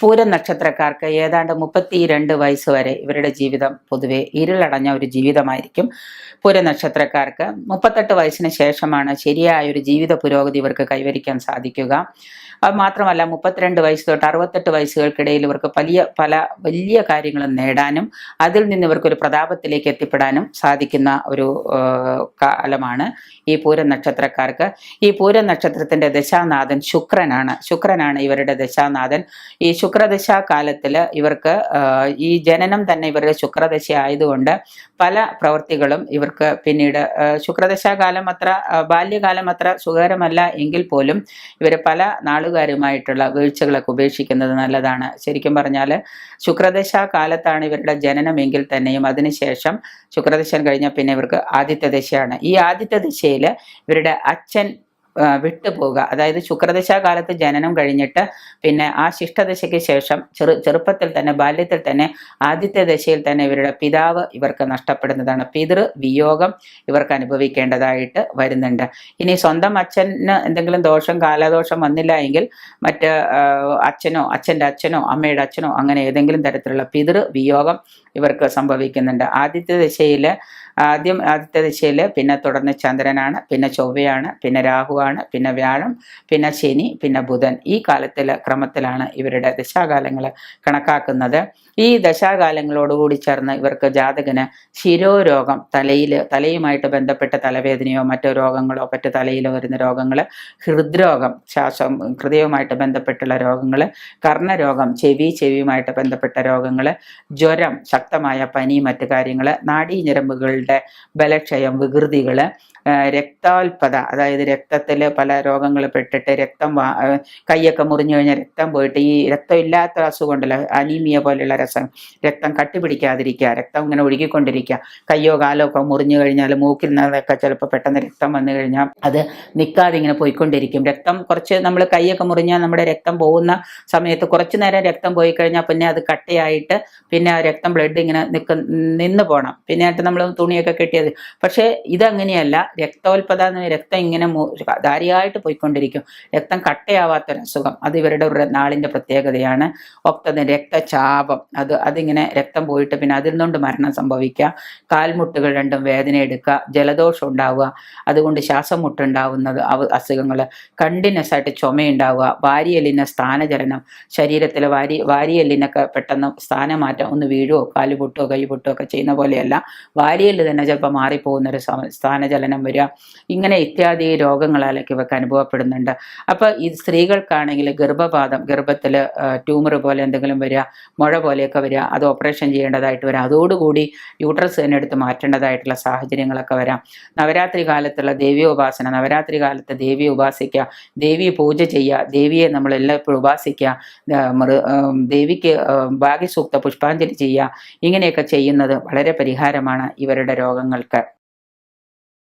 പൂരം നക്ഷത്രക്കാർക്ക് ഏതാണ്ട് മുപ്പത്തിരണ്ട് വയസ്സ് വരെ ഇവരുടെ ജീവിതം പൊതുവെ ഇരുളടഞ്ഞ ഒരു ജീവിതമായിരിക്കും. പൂരം നക്ഷത്രക്കാർക്ക് മുപ്പത്തെട്ട് വയസ്സിന് ശേഷമാണ് ശരിയായ ഒരു ജീവിത പുരോഗതി ഇവർക്ക് കൈവരിക്കാൻ സാധിക്കുക. അത് മാത്രമല്ല മുപ്പത്തിരണ്ട് വയസ്സ് തൊട്ട് അറുപത്തെട്ട് വയസ്സുകൾക്കിടയിൽ ഇവർക്ക് വലിയ പല വലിയ കാര്യങ്ങളും നേടാനും അതിൽ നിന്ന് ഇവർക്കൊരു പ്രതാപത്തിലേക്ക് എത്തിപ്പെടാനും സാധിക്കുന്ന ഒരു കാലമാണ് ഈ പൂരം നക്ഷത്രക്കാർക്ക്. ഈ പൂരം നക്ഷത്രത്തിന്റെ ദശാനാഥൻ ശുക്രനാണ്. ശുക്രനാണ് ഇവരുടെ ദശാനാഥൻ. ഈ ശുക്രദശ കാലത്തിൽ ഇവർക്ക് ഈ ജനനം തന്നെ ഇവരുടെ ശുക്രദശ ആയതുകൊണ്ട് പല പ്രവൃത്തികളും ഇവർക്ക് പിന്നീട് ശുക്രദശ ശുക്രദശാകാലം അത്ര ബാല്യകാലം അത്ര സുഖകരമല്ല എങ്കിൽ പോലും ഇവർ പല നാളുകാരുമായിട്ടുള്ള വീഴ്ചകളൊക്കെ ഉപേക്ഷിക്കുന്നത് നല്ലതാണ്. ശരിക്കും പറഞ്ഞാൽ ശുക്രദശ കാലത്താണ് ഇവരുടെ ജനനമെങ്കിൽ തന്നെയും അതിനുശേഷം ശുക്രദശ കഴിഞ്ഞാൽ പിന്നെ ഇവർക്ക് ആദിത്യദശയാണ് ഈ ആദിത്യദശയിൽ ഇവരുടെ അച്ഛൻ വിട്ടുപോവുക. അതായത് ശുക്രദശാകാലത്ത് ജനനം കഴിഞ്ഞിട്ട് പിന്നെ ആ ശിഷ്ടദശയ്ക്ക് ശേഷം ചെറു ചെറുപ്പത്തിൽ തന്നെ ബാല്യത്തിൽ തന്നെ ആദ്യത്തെ ദശയിൽ തന്നെ ഇവരുടെ പിതാവ് ഇവർക്ക് നഷ്ടപ്പെടുന്നതാണ്. പിതൃ വിയോഗം ഇവർക്ക് അനുഭവിക്കേണ്ടതായിട്ട് വരുന്നുണ്ട്. ഇനി സ്വന്തം അച്ഛന് എന്തെങ്കിലും ദോഷം കാലദോഷം വന്നില്ല എങ്കിൽ മറ്റ് അച്ഛനോ അച്ഛന്റെ അച്ഛനോ അമ്മയുടെ അച്ഛനോ അങ്ങനെ ഏതെങ്കിലും തരത്തിലുള്ള പിതൃ വിയോഗം ഇവർക്ക് സംഭവിക്കുന്നുണ്ട്. ആദ്യത്തെ ദശയിൽ ആദ്യം ആദ്യത്തെ ദിശയിൽ പിന്നെ തുടർന്ന് ചന്ദ്രനാണ് പിന്നെ ചൊവ്വയാണ് പിന്നെ രാഹുവാണ് പിന്നെ വ്യാഴം പിന്നെ ശനി പിന്നെ ബുധൻ. ഈ കാലത്തിൽ ക്രമത്തിലാണ് ഇവരുടെ ദശാകാലങ്ങൾ കണക്കാക്കുന്നത്. ഈ ദശാകാലങ്ങളോടുകൂടി ചേർന്ന് ഇവർക്ക് ജാതകന് ശിരോരോഗം തലയിൽ തലയുമായിട്ട് ബന്ധപ്പെട്ട തലവേദനയോ മറ്റോ രോഗങ്ങളോ മറ്റു തലയിൽ വരുന്ന രോഗങ്ങൾ ഹൃദ്രോഗം ശ്വാസം ഹൃദയവുമായിട്ട് ബന്ധപ്പെട്ടുള്ള രോഗങ്ങൾ കർണരോഗം ചെവി ചെവിയുമായിട്ട് ബന്ധപ്പെട്ട രോഗങ്ങൾ ജ്വരം ശക്തമായ പനി മറ്റു കാര്യങ്ങൾ നാഡീഞരമ്പുകളുടെ ബലക്ഷയം വികൃതികൾ രക്താൽപത അതായത് രക്തത്തിൽ പല രോഗങ്ങൾ പെട്ടിട്ട് രക്തം കൈയൊക്കെ മുറിഞ്ഞു കഴിഞ്ഞാൽ രക്തം പോയിട്ട് ഈ രക്തം ഇല്ലാത്ത അസുഖം ഉണ്ടല്ലോ അനീമിയ പോലെയുള്ള രസം രക്തം കട്ടിപിടിക്കാതിരിക്കുക രക്തം ഇങ്ങനെ ഒഴുകിക്കൊണ്ടിരിക്കുക കയ്യോ കാലോ ഒക്കെ മുറിഞ്ഞു കഴിഞ്ഞാൽ മൂക്കിൽ നിന്നൊക്കെ ചിലപ്പോൾ പെട്ടെന്ന് രക്തം വന്നു കഴിഞ്ഞാൽ അത് നിൽക്കാതെ ഇങ്ങനെ പോയിക്കൊണ്ടിരിക്കും. രക്തം കുറച്ച് നമ്മൾ കൈയൊക്കെ മുറിഞ്ഞാൽ നമ്മുടെ രക്തം പോകുന്ന സമയത്ത് കുറച്ച് നേരം രക്തം പോയി കഴിഞ്ഞാൽ പിന്നെ അത് കട്ടയായിട്ട് പിന്നെ ആ രക്തം ബ്ലഡ് ഇങ്ങനെ നിൽക്ക നിന്ന് പോകണം പിന്നെ ആയിട്ട് നമ്മൾ തുണിയൊക്കെ കെട്ടിയത്. പക്ഷേ ഇതങ്ങനെയല്ല. രക്തോൽപത രക്തം ഇങ്ങനെ ധാരിയായിട്ട് പോയിക്കൊണ്ടിരിക്കും. രക്തം കട്ടയാവാത്തൊരു അസുഖം. അത് ഇവരുടെ ഒരു നാളിന്റെ പ്രത്യേകതയാണ്. ഒക്തത് രക്തചാപം. അത് അതിങ്ങനെ രക്തം പോയിട്ട് പിന്നെ അതിൽ നിന്നുകൊണ്ട് മരണം സംഭവിക്കുക. കാൽമുട്ടുകൾ രണ്ടും വേദന എടുക്കുക. ജലദോഷം ഉണ്ടാവുക. അതുകൊണ്ട് ശ്വാസം മുട്ടുണ്ടാവുന്നത് അസുഖങ്ങൾ. കണ്ടിന്യൂസ് ആയിട്ട് ചുമയുണ്ടാവുക. വാരിയെല്ലിന് സ്ഥാനചലനം. ശരീരത്തിലെ വാരി വാരിയെല്ലിനൊക്കെ പെട്ടെന്ന് സ്ഥാനമാറ്റം. ഒന്ന് വീഴുവോ? കാൽ പൊട്ടുകയോ കൈ ഒക്കെ ചെയ്യുന്ന പോലെയല്ല. വാരിയെല്ല് തന്നെ ചിലപ്പോൾ മാറിപ്പോകുന്ന ഒരു സ്ഥാനചലനം വരിക. ഇങ്ങനെ ഇത്യാദി രോഗങ്ങളാലൊക്കെ ഇവർക്ക് അനുഭവപ്പെടുന്നുണ്ട്. അപ്പോൾ ഈ സ്ത്രീകൾക്കാണെങ്കിൽ ഗർഭപാതം ഗർഭത്തിൽ ട്യൂമർ പോലെ എന്തെങ്കിലും വരിക മുഴ പോലെയൊക്കെ വരിക അത് ഓപ്പറേഷൻ ചെയ്യേണ്ടതായിട്ട് വരാം. അതോടുകൂടി യൂട്രസ് തന്നെ എടുത്ത് മാറ്റേണ്ടതായിട്ടുള്ള സാഹചര്യങ്ങളൊക്കെ വരാം. നവരാത്രി കാലത്തുള്ള ദേവി ഉപാസന നവരാത്രി കാലത്ത് ദേവി ഉപാസിക്കുക ദേവി പൂജ ചെയ്യുക ദേവിയെ നമ്മൾ എല്ലായ്പ്പോഴും ഉപാസിക്കുക മൃ- ദേവിക്ക് ഭാഗ്യസൂക്ത പുഷ്പാഞ്ജലി ചെയ്യുക ഇങ്ങനെയൊക്കെ ചെയ്യുന്നത് വളരെ പരിഹാരമാണ് ഇവരുടെ രോഗങ്ങൾക്ക്.